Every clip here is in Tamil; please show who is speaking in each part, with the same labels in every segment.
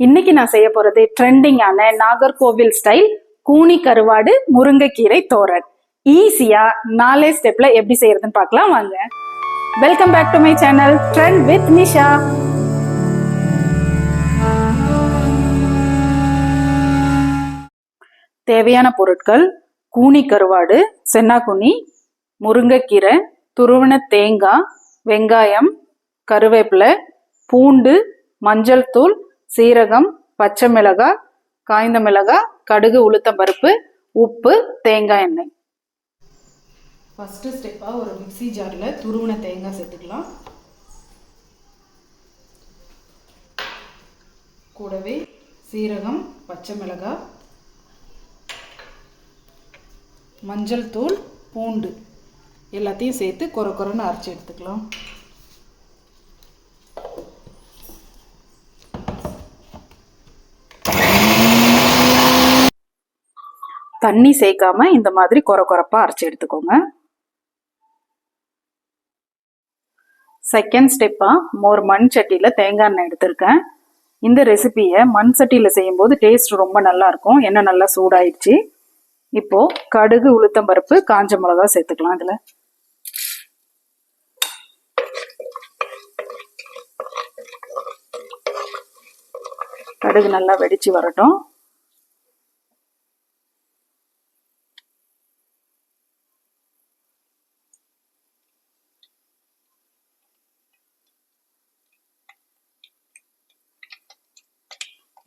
Speaker 1: இன்னைக்கு நான் செய்ய போறது ட்ரெண்டிங்கான நாகர்கோவில் ஸ்டைல் கூனி கருவாடு முருங்கைக்கீரை தோரன். ஈஸியா நாலே ஸ்டெப்ல எப்படி செய்யறதுன்னு பார்க்கலாம் வாங்க. Welcome back to my channel trend with Nisha தேவையான பொருட்கள் கூனி கருவாடு சென்னாக்குனி முருங்கைக்கீரை துருவன தேங்காய் வெங்காயம் கருவேப்பிலை பூண்டு மஞ்சள் தூள் சீரகம் பச்சை மிளகாய் காய்ந்த மிளகாய் கடுகு உளுத்தம் பருப்பு உப்பு தேங்காய் எண்ணெய்.
Speaker 2: ஃபஸ்ட்டு ஸ்டெப்பாக ஒரு மிக்சி ஜாரில் துருவின தேங்காய் சேர்த்துக்கலாம். கூடவே சீரகம் பச்சை மிளகாய் மஞ்சள் தூள் பூண்டு எல்லாத்தையும் சேர்த்து கொர குறைன்னு அரைச்சி எடுத்துக்கலாம்.
Speaker 1: தண்ணி சேர்க்காம இந்த மாதிரி கொர குறைப்பாக அரைச்சி எடுத்துக்கோங்க. செகண்ட் ஸ்டெப்பாக மோர் மண் சட்டியில் தேங்காய் எண்ணெய் எடுத்திருக்கேன். இந்த ரெசிபியை மண் சட்டியில் செய்யும்போது டேஸ்ட் ரொம்ப நல்லா இருக்கும். எண்ணெய் நல்லா சூடாயிடுச்சு. இப்போது கடுகு உளுத்தம் பருப்பு காஞ்ச மிளகா சேர்த்துக்கலாம் இதில். கடுகு நல்லா வெடிச்சு வரட்டும்.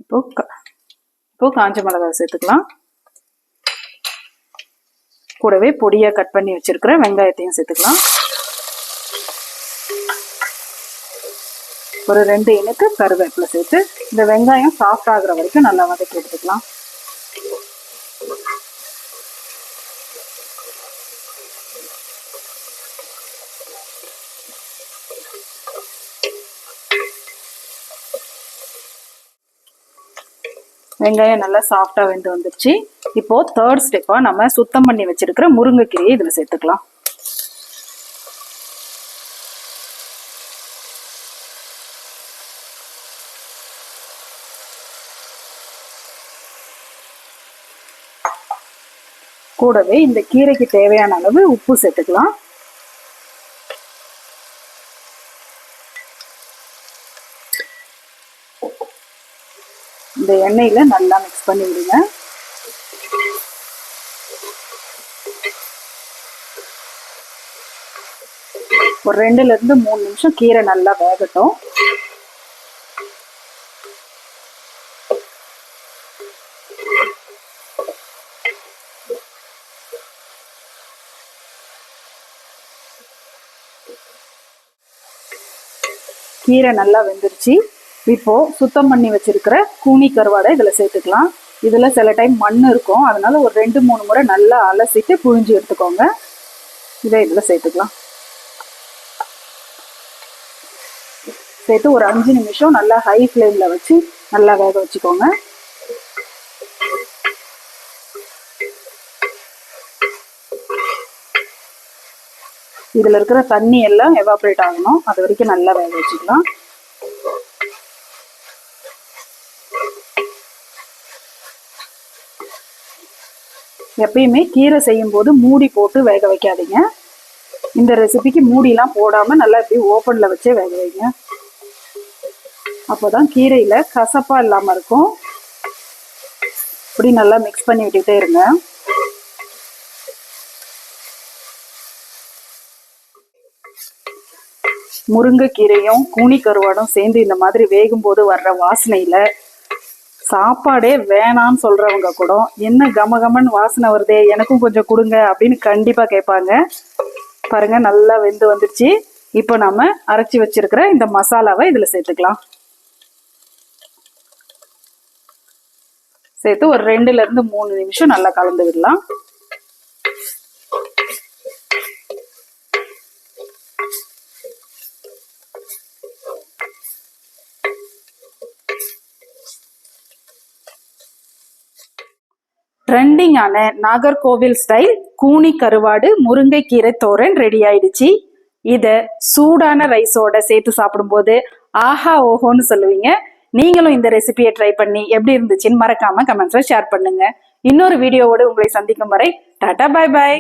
Speaker 1: இப்போ இப்போ காஞ்ச மிளகாய் சேர்த்துக்கலாம். கூடவே பொடியை கட் பண்ணி வச்சிருக்கிற வெங்காயத்தையும் சேர்த்துக்கலாம். ஒரு ரெண்டு இனுக்கு கருவேப்பிலை சேர்த்து இந்த வெங்காயம் சாஃப்ட் ஆகுற வரைக்கும் நல்லா வதக்கி எடுத்துக்கலாம். வெங்காயம் நல்லா சாஃப்டாக வெந்து வந்துருச்சு. இப்போது தேர்ட் ஸ்டெப்பாக நம்ம சுத்தம் பண்ணி வச்சிருக்கிற முருங்கைக்கீரையை இதில் சேர்த்துக்கலாம். கூடவே இந்த கீரைக்கு தேவையான அளவு உப்பு சேர்த்துக்கலாம். இந்த எண்ணெயில் நல்லா மிக்ஸ் பண்ணி விடுங்க. ஒரு ரெண்டுல இருந்து மூணு நிமிஷம் கீரை நல்லா வேகட்டும். கீரை நல்லா வெந்துருச்சு. இப்போ சுத்தம் பண்ணி வச்சிருக்கிற கூனி கருவாடை இதில் சேர்த்துக்கலாம். இதில் சில டைம் மண் இருக்கும். அதனால ஒரு ரெண்டு மூணு முறை நல்லா அலசிட்டு புழிஞ்சு எடுத்துக்கோங்க. இதை இதில் சேர்த்துக்கலாம். சேர்த்து ஒரு அஞ்சு நிமிஷம் நல்லா ஹை ஃப்ளேமில் வச்சு நல்லா வேக வச்சுக்கோங்க. இதில் இருக்கிற தண்ணி எல்லாம் எவாப்ரேட் ஆகணும். அது வரைக்கும் நல்லா வேக வச்சுக்கலாம். எப்பயுமே கீரை செய்யும் போது மூடி போட்டு வேக வைக்காதீங்க. இந்த ரெசிபிக்கு மூடிலாம் போடாமல் நல்லா இப்படி ஓப்பனில் வச்சே வேக வைங்க. அப்போ தான் கீரையில் கசப்பாக இல்லாமல் இருக்கும். இப்படி நல்லா மிக்ஸ் பண்ணி விட்டுட்டே இருங்க. முருங்கைக்கீரையும் கூனி கருவாடும் சேர்ந்து இந்த மாதிரி வேகும்போது வர்ற வாசனையில் சாப்பாடே வேணாம்னு சொல்றவங்க கூட என்ன கம கமன்னு வாசனை வருதே எனக்கும் கொஞ்சம் கொடுங்க அப்படின்னு கண்டிப்பா கேட்பாங்க. பாருங்க நல்லா வெந்து வந்துடுச்சு இப்போ நம்ம அரைச்சி வச்சிருக்கிற இந்த மசாலாவை இதுல சேர்த்துக்கலாம். சேர்த்து ஒரு ரெண்டுல இருந்து மூணு நிமிஷம் நல்லா கலந்து விடலாம். ட்ரெண்டிங்கான நாகர்கோவில் ஸ்டைல் கூனி கருவாடு முருங்கைக்கீரை தோரன் ரெடி ஆயிடுச்சு. இதை சூடான ரைஸோட சேர்த்து சாப்பிடும்போது ஆஹா ஓஹோன்னு சொல்லுவீங்க. நீங்களும் இந்த ரெசிபியை ட்ரை பண்ணி எப்படி இருந்துச்சுன்னு மறக்காம கமெண்ட்ஸில் ஷேர் பண்ணுங்க. இன்னொரு வீடியோவோடு உங்களை சந்திக்கும் வரை டாடா பாய் பாய்